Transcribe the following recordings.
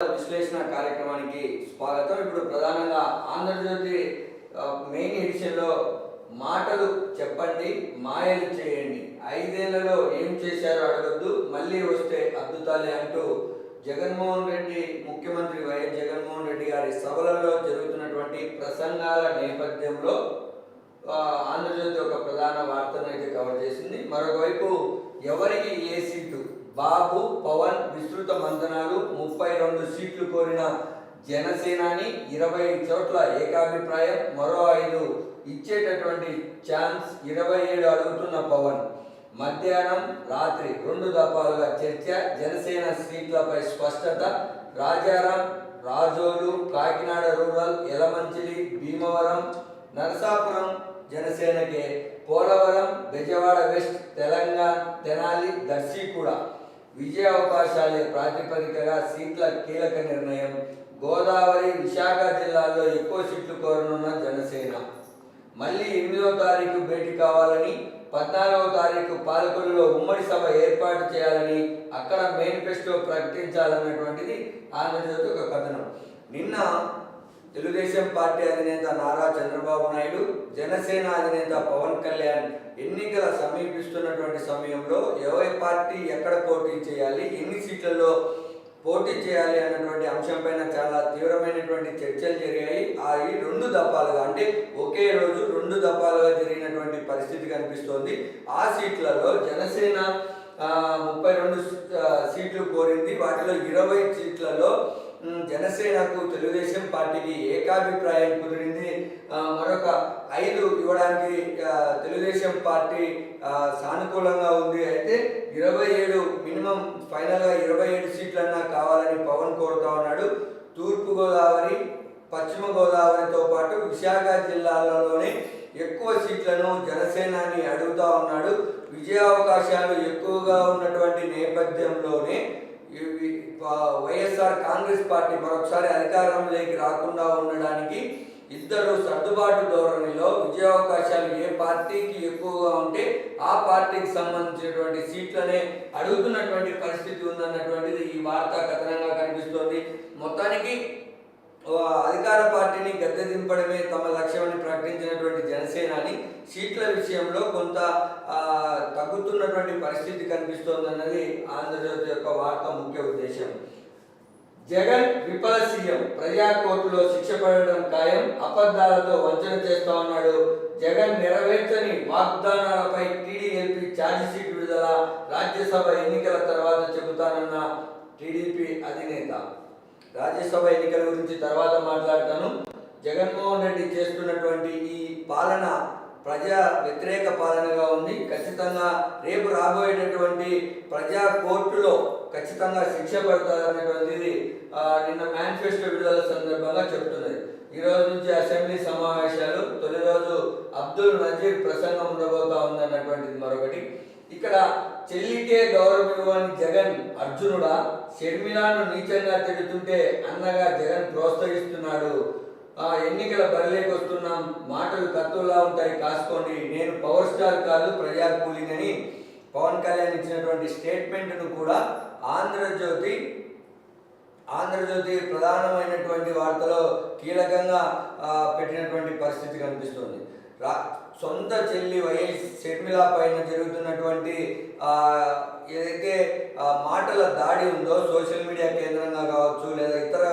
విశ్లేషణ కార్యక్రమానికి స్వాగతం. ఇప్పుడు ప్రధానంగా ఆంధ్రజ్యోతి మెయిన్ ఎడిషన్లో మాటలు చెప్పండి మాయలు చేయండి. ఐదేళ్ళలో ఏం చేశారో అడగద్దు మళ్ళీ వస్తే అద్భుతాలే అంటూ జగన్మోహన్ రెడ్డి ముఖ్యమంత్రి వైఎస్ జగన్మోహన్ రెడ్డి గారి సభలలో జరుగుతున్నటువంటి ప్రసంగాల నేపథ్యంలో ఆంధ్రజ్యోతి ఒక ప్రధాన వార్తను అయితే కవర్ చేసింది. మరొకవైపు ఎవరికి ఏ సీటు బాబు పవన్ విస్తృత మంతనాలు ముప్పై రెండు సీట్లు కోరిన జనసేనాని ఇరవై చోట్ల ఏకాభిప్రాయం మరో ఐదు ఇచ్చేటటువంటి ఛాన్స్ ఇరవై ఏడు అడుగుతున్న పవన్. మధ్యాహ్నం రాత్రి రెండు దఫాలుగా చర్చ జనసేన సీట్లపై స్పష్టత రాజారాం రాజోలు కాకినాడ రూరల్ ఎలమంచిలి భీమవరం నరసాపురం జనసేనకే పోలవరం బెజవాడ వెస్ట్ తెలంగాణ తెనాలి దర్శి కూడా విజయ అవకాశాలే ప్రాతిపదికగా సీట్ల కీలక నిర్ణయం. గోదావరి విశాఖ జిల్లాల్లో ఎక్కువ సీట్లు కోరనున్న జనసేన. మళ్ళీ ఎనిమిదవ తారీఖు భేటీ కావాలని పద్నాలుగవ తారీఖు పాలకొల్లులో ఉమ్మడి సభ ఏర్పాటు చేయాలని అక్కడ మేనిఫెస్టో ప్రకటించాలన్నటువంటిది ఆంధ్రజ్యోతి ఒక కథనం. నిన్న తెలుగుదేశం పార్టీ అధినేత నారా చంద్రబాబు నాయుడు జనసేన అధినేత పవన్ కళ్యాణ్ ఎన్నికల సమీపిస్తున్నటువంటి సమయంలో ఎవరి పార్టీ ఎక్కడ పోటీ చేయాలి ఎన్ని సీట్లలో పోటీ చేయాలి అన్నటువంటి అంశంపైన చాలా తీవ్రమైనటువంటి చర్చలు జరిగాయి. అవి రెండు దఫాలుగా అంటే ఒకే రోజు రెండు దఫాలుగా జరిగినటువంటి పరిస్థితి కనిపిస్తోంది. ఆ సీట్లలో జనసేన ముప్పై రెండు సీట్లు కోరింది. వాటిలో ఇరవై సీట్లలో జనసేనకు తెలుగుదేశం పార్టీకి ఏకాభిప్రాయం కుదిరింది. మరొక ఐదు ఇవ్వడానికి తెలుగుదేశం పార్టీ సానుకూలంగా ఉంది. అయితే ఇరవై ఏడు మినిమం ఫైనల్గా ఇరవై ఏడు సీట్లన్నా కావాలని పవన్ కోరుతా ఉన్నాడు. తూర్పు గోదావరి పశ్చిమ గోదావరితో పాటు విశాఖ జిల్లాలలోనే ఎక్కువ సీట్లను జనసేనాని అడుగుతా ఉన్నాడు. విజయావకాశాలు ఎక్కువగా ఉన్నటువంటి నేపథ్యంలోనే వైఎస్ఆర్ కాంగ్రెస్ పార్టీ మరొకసారి అధికారంలోకి రాకుండా ఉండడానికి ఇద్దరు సర్దుబాటు ధోరణిలో విజయావకాశాలు ఏ పార్టీకి ఎక్కువగా ఉంటే ఆ పార్టీకి సంబంధించినటువంటి సీట్లనే అడుగుతున్నటువంటి పరిస్థితి ఉందన్నటువంటిది ఈ వార్తా కథనంగా కనిపిస్తోంది. మొత్తానికి అధికార పార్టీని గద్దె దింపడమే తమ లక్ష్యమని ప్రకటించినటువంటి జనసేనాని సీట్ల విషయంలో కొంత తగ్గుతున్నటువంటి పరిస్థితి కనిపిస్తోందన్నది ఆంధ్రజ్యోతి యొక్క వార్త ముఖ్య ఉద్దేశం. జగన్ విఫల సీఎం ప్రజా కోర్టులో శిక్ష పడడం ఖాయం అబద్ధాలతో వంచన చేస్తా ఉన్నాడు. జగన్ నెరవేర్చని వాగ్దానాలపై టీడీఎల్పీ ఛార్జిషీట్ విడుదల రాజ్యసభ ఎన్నికల తర్వాత చెబుతానన్న టీడీపీ అధినేత. రాజ్యసభ ఎన్నికల గురించి తర్వాత మాట్లాడతాను. జగన్మోహన్ రెడ్డి చేస్తున్నటువంటి ఈ పాలన ప్రజా వ్యతిరేక పాలనగా ఉంది. ఖచ్చితంగా రేపు రాబోయేటటువంటి ప్రజా కోర్టులో ఖచ్చితంగా శిక్ష పడతారనేటువంటిది నిన్న మేనిఫెస్టో విడుదల సందర్భంగా చెప్తున్నది. ఈ రోజు నుంచి అసెంబ్లీ సమావేశాలు తొలి రోజు అబ్దుల్ నజీర్ ప్రసంగం ఉండబోతా ఉందన్నటువంటిది మరొకటి. ఇక్కడ చెల్లికే గౌరవం ఇవ్వని జగన్ అర్జునుడా షర్మిలాను నీచంగా తిడుతుంటే అన్నగా జగన్ ప్రోత్సహిస్తున్నాడు. ఆ ఎన్నికల బరిలోకి వస్తున్నాం. మాటలు కత్తుల్లా ఉంటాయి. కాసుకోండి. నేను పవర్ స్టార్ కాదు ప్రజా కూలింగ్ అని పవన్ కళ్యాణ్ ఇచ్చినటువంటి స్టేట్మెంట్ను కూడా ఆంధ్రజ్యోతి ఆంధ్రజ్యోతి ప్రధానమైనటువంటి వార్తలో కీలకంగా పెట్టినటువంటి పరిస్థితి కనిపిస్తుంది. రా సొంత చెల్లి వైఎస్ షర్మిల పైన జరుగుతున్నటువంటి ఏదైతే మాటల దాడి ఉందో సోషల్ మీడియా కేంద్రంగా కావచ్చు లేదా ఇతర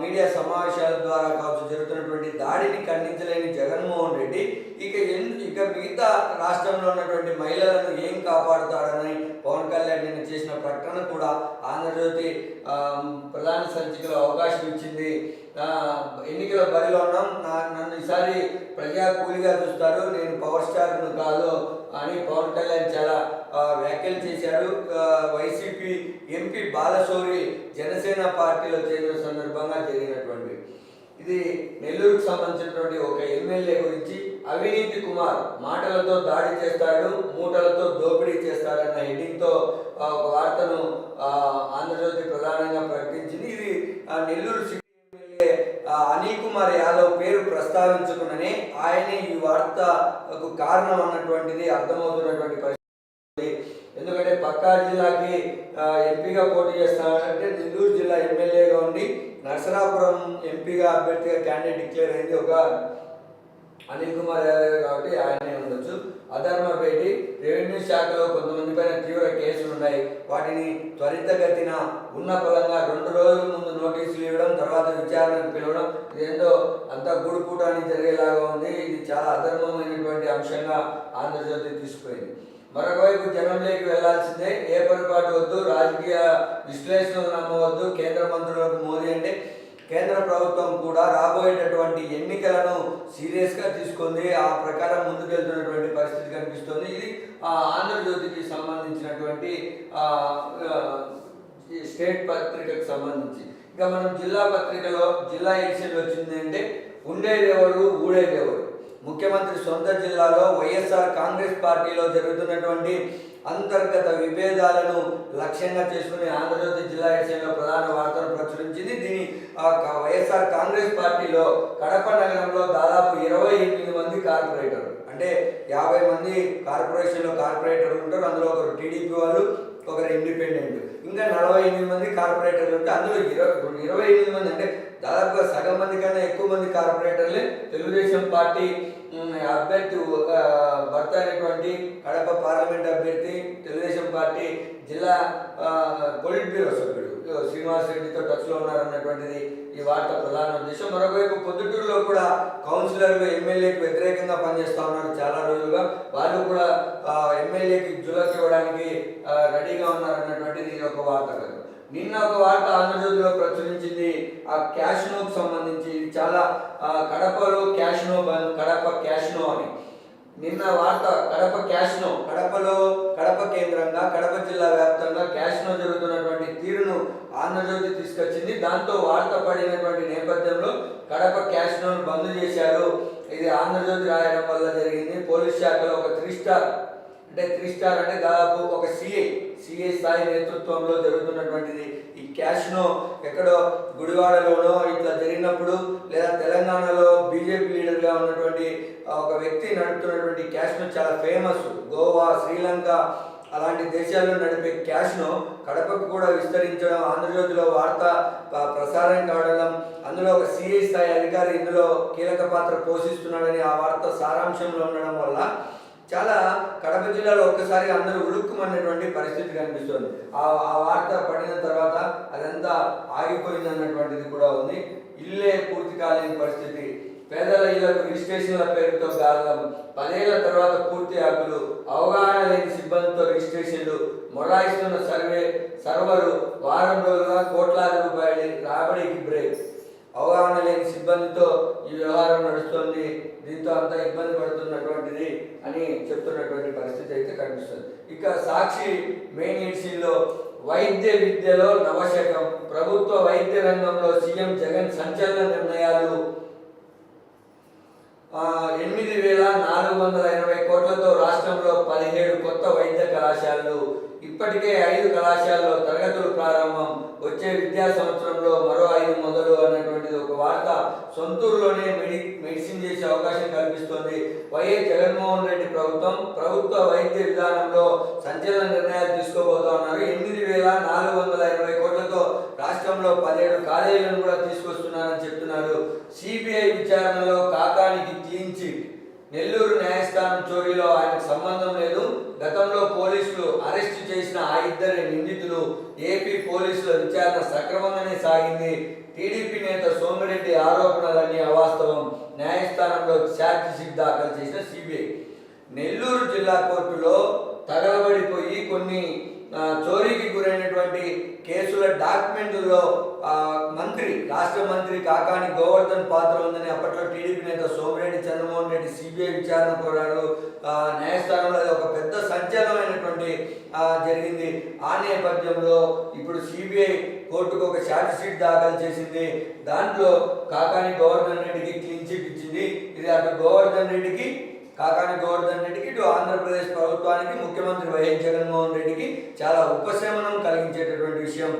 మీడియా సమావేశాల ద్వారా కావచ్చు జరుగుతున్నటువంటి దాడిని ఖండించలేని జగన్మోహన్ రెడ్డి ఇక ఎన్ ఇక మిగతా రాష్ట్రంలో ఉన్నటువంటి మహిళలను ఏం కాపాడుతాడని పవన్ కళ్యాణ్ నిన్న చేసిన ప్రకటన కూడా ఆంధ్రజ్యోతి ప్రధాన సంచికలో అవకాశం ఇచ్చింది. ఎన్నికల బరిలో ఉన్నాం. నా నన్ను ఈసారి ప్రజా కూలిగా చూస్తారు. నేను పవర్ స్టార్ను కాదు అని పవన్ కళ్యాణ్ చాలా వ్యాఖ్యలు చేశాడు వైసీపీ ఎంపీ బాలశౌరి జనసేన పార్టీలో చేరిన సందర్భంగా జరిగినటువంటి ఇది నెల్లూరుకు సంబంధించినటువంటి ఒక ఎమ్మెల్యే గురించి అవినీతి కుమార్ మాటలతో దాడి చేస్తాడు మూటలతో దోపిడీ చేస్తాడన్న హెడ్డింగ్తో తో ఒక వార్తను ఆంధ్రజ్యోతి ప్రధానంగా ప్రకటించింది. ఇది నెల్లూరు సిటీ ఎమ్మెల్యే అనిల్ కుమార్ యాదవ్ పేరు ప్రస్తావించకుండానే ఆయనే ఈ వార్తకు కారణం అన్నటువంటిది అర్థమవుతున్నటువంటి పరిస్థితి. ఎందుకంటే పక్కా జిల్లాకి ఎంపీగా పోటీ చేస్తానంటే నెల్లూరు జిల్లా ఎమ్మెల్యేగా ఉండి నరసరాపురం ఎంపీగా అభ్యర్థిగా క్యాండిడేట్ డిక్లేర్ అయింది ఒక అనిల్ కుమార్ యాదవ్ కాబట్టి ఆయనే ఉండొచ్చు. అధర్మపేటి రెవెన్యూ శాఖలో కొంతమంది పైన తీవ్ర కేసులు ఉన్నాయి. వాటిని త్వరితగతిన ఉన్న పలంగా రెండు రోజుల ముందు నోటీసులు ఇవ్వడం తర్వాత విచారణకు పిలవడం ఇదేందో అంత గూడుపూటాన్ని జరిగేలాగా ఉంది. ఇది చాలా అధర్మమైనటువంటి అంశంగా ఆంధ్రజ్యోతి తీసుకుపోయింది. మరొక వైపు జనంలోకి వెళ్ళాల్సిందే ఏ పొరపాటు వద్దు రాజకీయ విశ్లేషణలు నమ్మవద్దు కేంద్ర మంత్రులకు మోదీ అంటే కేంద్ర ప్రభుత్వం కూడా రాబోయేటటువంటి ఎన్నికలను సీరియస్గా తీసుకుంది. ఆ ప్రకారం ముందుకెళ్తున్నటువంటి పరిస్థితి కనిపిస్తుంది. ఇది ఆ, ఆంధ్రజ్యోతికి సంబంధించినటువంటి స్టేట్ పత్రికకు సంబంధించి. ఇంకా మనం జిల్లా పత్రికలో జిల్లా ఎడిషన్ వచ్చిందంటే అంటే ఉండేది ముఖ్యమంత్రి సొంత జిల్లాలో వైఎస్ఆర్ కాంగ్రెస్ పార్టీలో జరుగుతున్నటువంటి అంతర్గత విభేదాలను లక్ష్యంగా చేసుకుని ఆంధ్రజ్యోతి జిల్లా విషయంలో ప్రధాన వార్తను ప్రచురించింది. దీని ఆ, వైఎస్ఆర్ కాంగ్రెస్ పార్టీలో కడప నగరంలో దాదాపు ఇరవై ఎనిమిది మంది కార్పొరేటర్లు అంటే యాభై మంది కార్పొరేషన్లో కార్పొరేటర్లు ఉంటారు. అందులో ఒకరు టీడీపీ వాళ్ళు ఒకరు ఇండిపెండెంట్ ఇంకా నలభై ఎనిమిది మంది కార్పొరేటర్లు ఉంటే అందులో ఇరవై ఇరవై ఎనిమిది మంది అంటే దాదాపుగా సగం మంది కన్నా ఎక్కువ మంది కార్పొరేటర్లే తెలుగుదేశం పార్టీ అభ్యర్థి భర్త అయినటువంటి కడప పార్లమెంట్ అభ్యర్థి తెలుగుదేశం పార్టీ జిల్లా పొలిట్ బ్యూరో సభ్యుడు శ్రీనివాస్ రెడ్డితో టచ్లో ఉన్నారన్నటువంటిది ఈ వార్త ప్రధాన. ఉద్దేశం మరొకవైపు పొద్దుటూరులో కూడా కౌన్సిలర్లు ఎమ్మెల్యేకి వ్యతిరేకంగా పనిచేస్తా ఉన్నారు చాలా రోజులుగా. వాళ్ళు కూడా ఎమ్మెల్యేకి జులక్ ఇవ్వడానికి రెడీగా ఉన్నారన్నటువంటిది ఇది ఒక వార్త కదా. నిన్న ఒక వార్త ఆంధ్రజ్యోతిలో ప్రచురించింది. ఆ క్యాష్ నోకు సంబంధించి చాలా కడపలో cash no bandh Kadapa cash no అని. నిన్న వార్త కడప క్యాష్ నో కడపలో కడప కేంద్రంగా కడప జిల్లా వ్యాప్తంగా క్యాష్ నో జరుగుతున్న తీరును ఆంధ్రజ్యోతి తీసుకొచ్చింది. దాంతో వార్త పడినటువంటి నేపథ్యంలో కడప క్యాష్నోను బంద్ చేశారు. ఇది ఆంధ్రజ్యోతి రాయడం వల్ల జరిగింది. పోలీస్ శాఖలో ఒక త్రీ స్టార్ అంటే త్రీ స్టార్ అంటే దాదాపు ఒక సిఐ సిఐ స్థాయి నేతృత్వంలో జరుగుతున్నటువంటిది. ఈ క్యాష్ను ఎక్కడో గుడివాడలోనో ఇట్లా జరిగినప్పుడు లేదా తెలంగాణలో బీజేపీ లీడర్గా ఉన్నటువంటి ఒక వ్యక్తి నడుపుతున్నటువంటి క్యాష్ను చాలా ఫేమస్. గోవా శ్రీలంక అలాంటి దేశాల్లో నడిపే క్యాష్ను కడపకు కూడా విస్తరించడం ఆంధ్రజ్యోతిలో వార్త ప్రసారం కావడం అందులో ఒక సిఐ స్థాయి అధికారి ఇందులో కీలక పాత్ర పోషిస్తున్నాడని ఆ వార్త సారాంశంలో ఉండడం వల్ల చాలా కడప జిల్లాలో ఒక్కసారి అందరూ ఉడుక్కుమన్నటువంటి పరిస్థితి కనిపిస్తుంది. ఆ ఆ వార్త పడిన తర్వాత అదంతా ఆగిపోయింది అన్నటువంటిది కూడా ఉంది. ఇల్లే పూర్తి కాలేని పరిస్థితి. పేదల ఇళ్ళకు రిజిస్ట్రేషన్ల పేరుతో గాలం పదేళ్ళ తర్వాత పూర్తి హక్కులు అవగాహన లేని సిబ్బందితో రిజిస్ట్రేషన్లు మొరాయిస్తున్న సర్వే సర్వరు వారం రోజులుగా కోట్లాది రూపాయలు రాబడికి బ్రేక్. అవగాహన లేని సిబ్బందితో ఈ వ్యవహారం నడుస్తుంది. దీంతో అంతా ఇబ్బంది పడుతున్నటువంటిది అని చెప్తున్నటువంటి పరిస్థితి అయితే కనిపిస్తుంది. ఇక సాక్షి మెయిన్ ఇన్సీలో వైద్య విద్యలో నవశకం. ప్రభుత్వ వైద్య రంగంలో సీఎం జగన్ సంచలన నిర్ణయాలు ఎనిమిది వేల నాలుగు వందల ఎనభై కోట్లతో రాష్ట్రంలో పదిహేడు కొత్త వైద్య కళాశాలలు ఇప్పటికే ఐదు కళాశాలలో తరగతులు ప్రారంభం వచ్చే విద్యా సంవత్సరంలో మరో ఐదు మొదలు అన్నటువంటిది ఒక వార్త సొంతూరులోనే మెడి మెడిసిన్ చేసే అవకాశం కల్పిస్తోంది. వైఎస్ జగన్మోహన్ రెడ్డి ప్రభుత్వం ప్రభుత్వ వైద్య విధానంలో సంచలన నిర్ణయాలు తీసుకోబోతా ఉన్నారు. ఎనిమిది వేల నాలుగు వందల ఎనభై రాష్ట్రంలో పదిహేడు కాలేజీలను కూడా తీసుకొస్తున్నారని చెప్తున్నారు. సిబిఐ విచారణలో కాకానికి క్లీన్ చిట్ నెల్లూరు న్యాయస్థానం చోరీలో ఆయనకు సంబంధం లేదు. గతంలో పోలీసులు అరెస్టు చేసిన ఆ ఇద్దరి నిందితులు ఏపీ పోలీసుల విచారణ సక్రమంగానే సాగింది. టీడీపీ నేత సోమిరెడ్డి ఆరోపణలన్నీ అవాస్తవం. న్యాయస్థానంలో ఛార్జ్ షీట్ దాఖలు చేసిన సిబిఐ. నెల్లూరు జిల్లా కోర్టులో తగలబడిపోయి కొన్ని చోరీకి గురైనటువంటి కేసుల డాక్యుమెంట్లలో మంత్రి రాష్ట్ర మంత్రి కాకాని గోవర్ధన్ పాత్ర ఉందని అప్పట్లో టీడీపీ నేత సోమిరెడ్డి చంద్రమోహన్ రెడ్డి సిబిఐ విచారణ కోరాడు న్యాయస్థానంలో ఒక పెద్ద సంచలనమైనటువంటి జరిగింది. ఆ నేపథ్యంలో ఇప్పుడు సిబిఐ కోర్టుకు ఒక ఛార్జ్ షీట్ దాఖలు చేసింది. దాంట్లో కాకాని గోవర్ధన్ రెడ్డికి క్లీన్ చిట్ ఇచ్చింది. ఇది అటు గోవర్ధన్ రెడ్డికి కాకాని గోవర్ధన్ రెడ్డికి ఇటు ఆంధ్రప్రదేశ్ ప్రభుత్వానికి ముఖ్యమంత్రి వైఎస్ జగన్మోహన్ రెడ్డికి చాలా ఉపశమనం కలిగించేటటువంటి విషయం.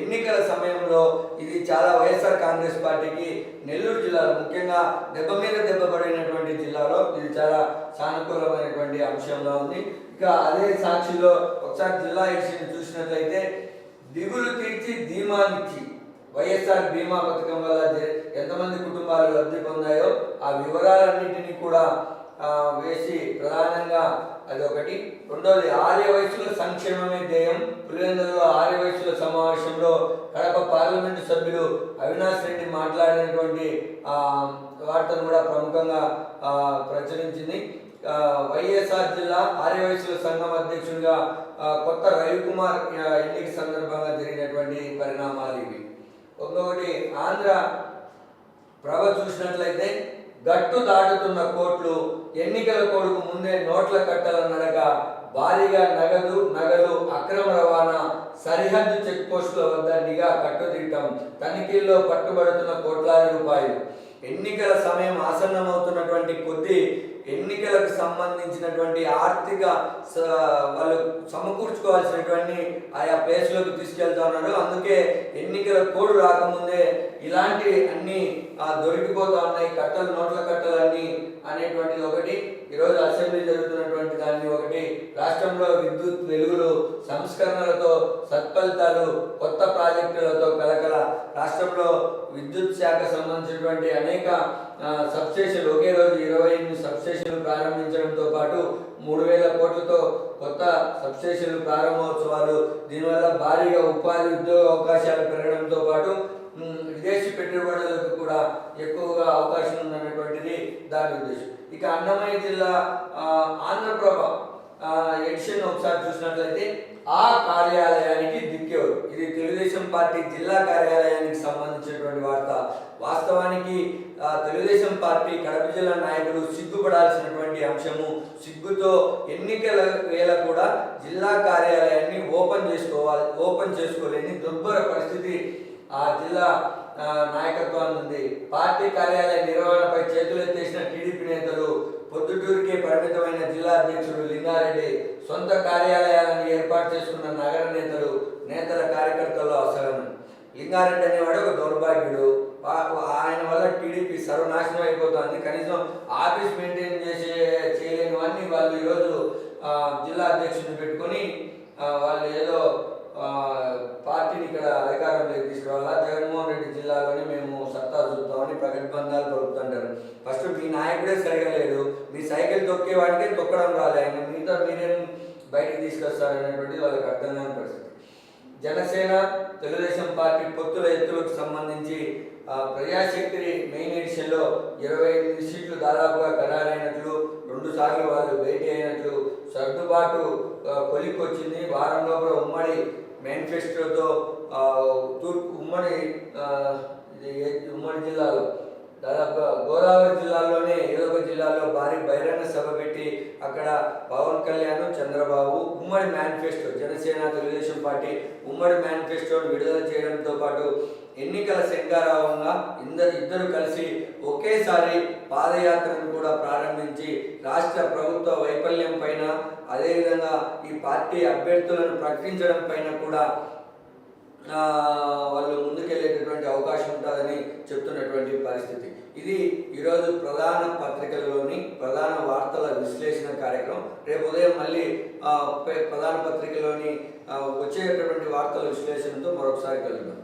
ఎన్నికల సమయంలో ఇది చాలా వైఎస్ఆర్ కాంగ్రెస్ పార్టీకి నెల్లూరు జిల్లాలో ముఖ్యంగా దెబ్బ మీద దెబ్బ పడినటువంటి జిల్లాలో ఇది చాలా సానుకూలమైనటువంటి అంశంగా ఉంది. ఇక అదే సాక్షిలో ఒకసారి జిల్లా ఎడిషన్ చూసినట్లయితే దిగులు తీర్చి ధీమానిచ్చి వైఎస్ఆర్ బీమా పథకం వల్ల ఎంతమంది కుటుంబాలు లబ్ధి పొందాయో ఆ వివరాలన్నింటినీ కూడా వేసి ప్రధానంగా అది ఒకటి. రెండోది ఆర్య వయసులో సంక్షేమమే ధ్యేయం. పులివెందులలో ఆర్య వయసుల సమావేశంలో కడప పార్లమెంటు సభ్యులు అవినాష్ రెడ్డి మాట్లాడినటువంటి వార్తను కూడా ప్రముఖంగా ప్రచురించింది. వైఎస్ఆర్ జిల్లా ఆర్య వయసుల సంఘం అధ్యక్షుడిగా కొత్త రవికుమార్ ఎన్నిక సందర్భంగా జరిగినటువంటి పరిణామాలు ఇవి. ఇంకొకటి ఆంధ్ర ప్రభ చూసినట్లయితే గట్టు దాటుతున్న కోట్లు ఎన్నికల కోడుకు ముందే నోట్ల కట్టల నడక భారీగా నగదు నగలు అక్రమ రవాణా సరిహద్దు చెక్ పోస్టుల వద్ద నిఘా కట్టుదిట్టం తనిఖీల్లో పట్టుబడుతున్న కోట్లాది రూపాయలు. ఎన్నికల సమయం ఆసన్నమవుతున్నటువంటి కొద్దీ ఎన్నికలకు సంబంధించినటువంటి ఆర్థిక స- వాళ్ళు సమకూర్చుకోవాల్సినటువంటి ఆయా ప్లేస్లోకి తీసుకెళ్తా ఉన్నారు అందుకే ఎన్నికల కోడ్ రాకముందే ఇలాంటి అన్ని దొరికిపోతా ఉన్నాయి. కట్టలు నోట్ల కట్టలన్నీ అనేటువంటిది ఒకటి ఈరోజు అసెంబ్లీ జరుగుతున్నటువంటి దాన్ని ఒకటి రాష్ట్రంలో విద్యుత్ వెలుగులు సంస్కరణలతో సత్ఫలితాలు కొత్త ప్రాజెక్టులతో శాఖ సంబంధించినటువంటి అనేక సబ్స్టేషన్లు ఒకే రోజు ఇరవై ఎనిమిది సబ్స్టేషన్లు ప్రారంభించడంతో పాటు మూడు వేల కోట్లతో కొత్త సబ్స్టేషన్లు ప్రారంభోత్సవాలు దీనివల్ల భారీగా ఉపాధి ఉద్యోగ అవకాశాలు పెరగడంతో పాటు విదేశీ పెట్టుబడులకు కూడా ఎక్కువగా అవకాశం ఉందన్నటువంటిది దాని ఉద్దేశం. ఇక అన్నమయ్య జిల్లా ఆంధ్రప్రభ ఎడిషన్ ఒకసారి చూసినట్లయితే ఆ కార్యాలయానికి దిక్కేవారు. ఇది తెలుగుదేశం పార్టీ జిల్లా కార్యాలయానికి సంబంధించినటువంటి వార్త. వాస్తవానికి తెలుగుదేశం పార్టీ కడప జిల్లా నాయకులు సిగ్గుపడాల్సినటువంటి అంశము సిగ్గుతో ఎన్నికల వేళ కూడా జిల్లా కార్యాలయాన్ని ఓపెన్ చేసుకోవాలి ఓపెన్ చేసుకోలేని దుర్భర పరిస్థితి ఆ జిల్లా నాయకత్వాన్ని ఉంది. పార్టీ కార్యాలయ నిర్వహణపై చేతులెత్తేసిన టీడీపీ నేతలు పొద్దుటూరుకే పరిమితమైన జిల్లా అధ్యక్షుడు సొంత కార్యాలయాలను ఏర్పాటు చేసుకున్న నగర నేతలు నేతల కార్యకర్తల్లో అసలు లింగారెడ్డి అనేవాడు ఒక దౌర్భాగ్యుడు. ఆయన వల్ల టీడీపీ సర్వనాశనం అయిపోతుంది. కనీసం ఆఫీస్ మెయింటైన్ చేసే చేయలేనివన్నీ వాళ్ళు ఈరోజు జిల్లా అధ్యక్షుడిని పెట్టుకొని వాళ్ళు ఏదో పార్టీని ఇక్కడ అధికారంలోకి తీసుకురావాలా? జగన్మోహన్ రెడ్డి జిల్లాలోనే మేము సత్తా చూద్దామని ప్రగతిబంధాలు పలుకుతుంటారు. ఫస్ట్ మీ నాయకుడే సరిగా లేడు. మీ సైకిల్ తొక్కే వాడికే తొక్కడం రాలే. ఆయన మీతో మీరేం బయటికి తీసుకొస్తారనేటువంటిది వాళ్ళకి అర్థం కాని పరిస్థితి. జనసేన తెలుగుదేశం పార్టీ పొత్తుల ఎత్తులకు సంబంధించి ఆ, ప్రజాశక్తి మెయిన్ ఎడిషన్లో ఇరవై ఎనిమిది సీట్లు దాదాపుగా ఖరారైనట్లు రెండు సార్లు వాళ్ళు భేటీ అయినట్లు సర్దుబాటు కొలిక్కొచ్చింది. వారం లోపల ఉమ్మడి మేనిఫెస్టోతో తూర్పు ఉమ్మడి ఆ, ఇది ఏ- ఉమ్మడి జిల్లాలో దాదాపుగా గోదావరి జిల్లాలోనే ఏదో ఒక జిల్లాలో భారీ బహిరంగ సభ పెట్టి అక్కడ పవన్ కళ్యాణ్ చంద్రబాబు ఉమ్మడి మేనిఫెస్టో జనసేన తెలుగుదేశం పార్టీ ఉమ్మడి మేనిఫెస్టోను విడుదల చేయడంతో పాటు ఎన్నికల శంకారావంగా ఇద్దరు ఇద్దరు కలిసి ఒకేసారి పాదయాత్రను కూడా ప్రారంభించి రాష్ట్ర ప్రభుత్వ వైఫల్యం పైన అదేవిధంగా ఈ పార్టీ అభ్యర్థులను ప్రకటించడం పైన కూడా వాళ్ళు ముందుకెళ్ళేటటువంటి అవకాశం ఉంటుందని చెప్తున్నటువంటి పరిస్థితి. ఇది ఈరోజు ప్రధాన పత్రికల్లోని ప్రధాన వార్తల విశ్లేషణ కార్యక్రమం. రేపు ఉదయం మళ్ళీ ప్రధాన పత్రికలోని వచ్చేటటువంటి వార్తల విశ్లేషణతో మరొకసారి కలుగుతాం